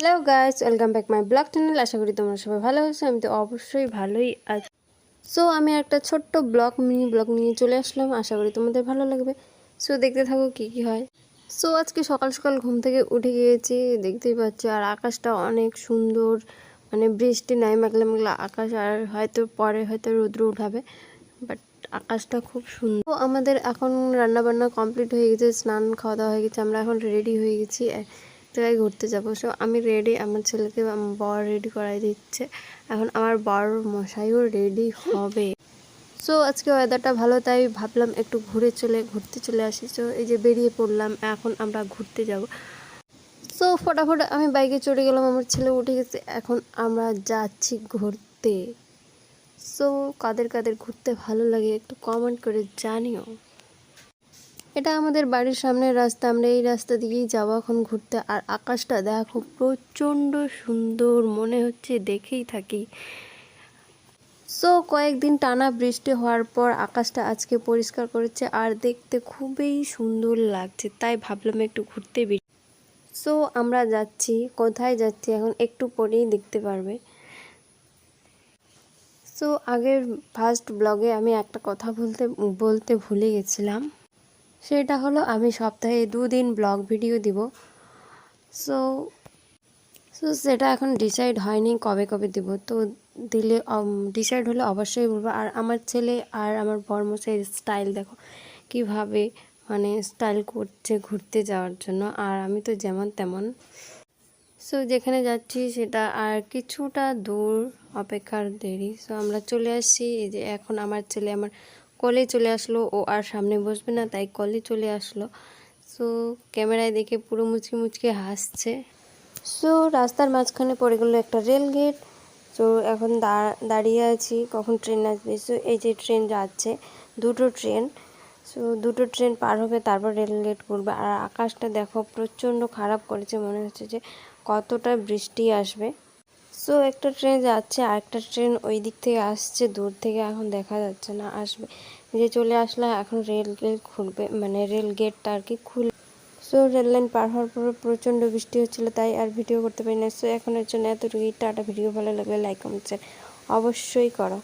Hello guys welcome back my vlog channel আশা করি তোমরা সবাই ভালো আছো, আমি তো অবশ্যই ভালোই আছি। সো আমি একটা ছোট্ট ব্লগ মিনি ব্লগ নিয়ে চলে আসলাম। আশা করি তোমাদের ভালো লাগবে। সো দেখতে থাকো কী কী হয়। সো আজকে সকাল সকাল ঘুম থেকে উঠে গিয়েছি, দেখতেই পাচ্ছি, আর আকাশটা অনেক সুন্দর। মানে বৃষ্টি নাই, মেঘলা মেঘলা আকাশ, আর হয়তো পরে হয়তো রৌদ্র উঠাবে বাট আকাশটা খুব সুন্দর। তো আমাদের এখন রান্না বান্না কমপ্লিট হয়ে গেছে, স্নান খাওয়া দাওয়া হয়ে গেছে, আমরা এখন রেডি হয়ে গেছি। জায়গায় ঘুরতে যাব। সো আমি রেডি আমার ছেলেকে বর রেডি করাই দিচ্ছে। এখন আমার বর মশাইও রেডি হবে। সো আজকে ওয়েদারটা ভালো, তাই ভাবলাম একটু ঘুরে চলে, ঘুরতে চলে আসি। সো এই যে বেরিয়ে পড়লাম, এখন আমরা ঘুরতে যাব। সো ফটাফট আমি বাইকে চড়ে গেলাম, আমার ছেলে উঠে গেছে। এখন আমরা যাচ্ছি ঘুরতে। সো কাদের কাদের ঘুরতে ভালো লাগে একটু কমেন্ট করে জানিও। এটা আমাদের বাড়ির সামনের রাস্তা। আমরা এই রাস্তা দিয়েই যাব এখন ঘুরতে। আর আকাশটা দেখো, প্রচণ্ড সুন্দর মনে হচ্ছে দেখেই থাকি। সো কয়েকদিন টানা বৃষ্টি হওয়ার পর আকাশটা আজকে পরিষ্কার করেছে আর দেখতে খুবই সুন্দর লাগছে। তাই ভাবলাম একটু ঘুরতে বেরিয়ে সো আমরা যাচ্ছি, কোথায় যাচ্ছি এখন একটু পরেই দেখতে পারবে। সো আগের ফার্স্ট ব্লগে আমি একটা কথা বলতে বলতে ভুলে গেছিলাম। সেটা হলো আমি সপ্তাহে দুদিন ব্লগ ভিডিও দিব। সো সো সেটা এখন ডিসাইড হয়নি কবে কবে দিব। তো দিলে ডিসাইড হলে অবশ্যই বলব। আর আমার ছেলে আর আমার বর্মসের স্টাইল দেখো, কীভাবে মানে স্টাইল করছে ঘুরতে যাওয়ার জন্য। আর আমি তো যেমন তেমন। সো যেখানে যাচ্ছি সেটা আর কিছুটা দূর, অপেক্ষার দেরি। সো আমরা চলে আসছি। এই যে এখন আমার ছেলে, আমার কলে চলে আসলো, ও আর সামনে বসবে না, তাই কলে চলে আসলো। সো ক্যামেরায় দেখে পুরো মুচকি মুচকি হাসছে। সো রাস্তার মাঝখানে পড়ে গেলো একটা রেল গেট। তো এখন দাঁড়িয়ে আছি, কখন ট্রেন আসবে। সো এই যে ট্রেন যাচ্ছে, দুটো ট্রেন। সো দুটো ট্রেন পার হবে, তারপর রেল গেট করবে আর আকাশটা দেখো, প্রচণ্ড খারাপ করেছে, মনে হচ্ছে যে কতটা বৃষ্টি আসবে। সো একটা ট্রেন যাচ্ছে আর একটা ট্রেন ওই দিক থেকে আসছে, দূর থেকে এখন দেখা যাচ্ছে না, আসবে। যে চলে আসলে এখন রেল গেট খুলবে মানে রেল গেটটা আর কি খুলবে। সো রেল লাইন পার হওয়ার পরে প্রচণ্ড বৃষ্টি হচ্ছিল, তাই আর ভিডিও করতে পারি না। সো এখন এর জন্য এতটুকুই। টাটা ভিডিও ভালো লাগলে লাইক কমেন্ট অবশ্যই করো।